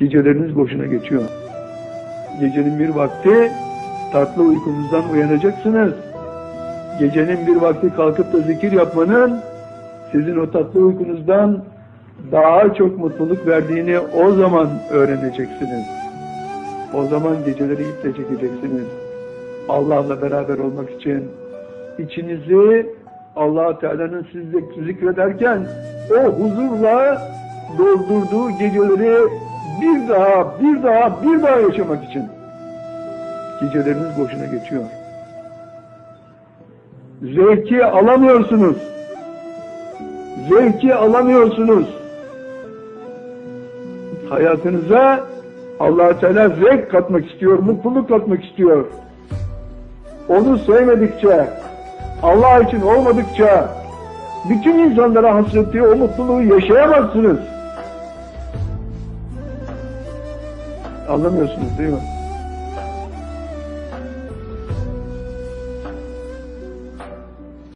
Geceleriniz boşuna geçiyor. Gecenin bir vakti tatlı uykunuzdan uyanacaksınız. Gecenin bir vakti kalkıp da zikir yapmanın sizin o tatlı uykunuzdan daha çok mutluluk verdiğini o zaman öğreneceksiniz. O zaman geceleri iple çekeceksiniz. Allah'la beraber olmak için içinizi allah Teala'nın sizle zikrederken o huzurla doldurduğu geceleri bir daha, bir daha, bir daha yaşamak için. Geceleriniz boşuna geçiyor. Zevki alamıyorsunuz. Zevki alamıyorsunuz. Hayatınıza allah Teala zevk katmak istiyor, mutluluk katmak istiyor. Onu sevmedikçe, Allah için olmadıkça, bütün insanlara hasrettiği o mutluluğu yaşayamazsınız. Anlamıyorsunuz değil mi?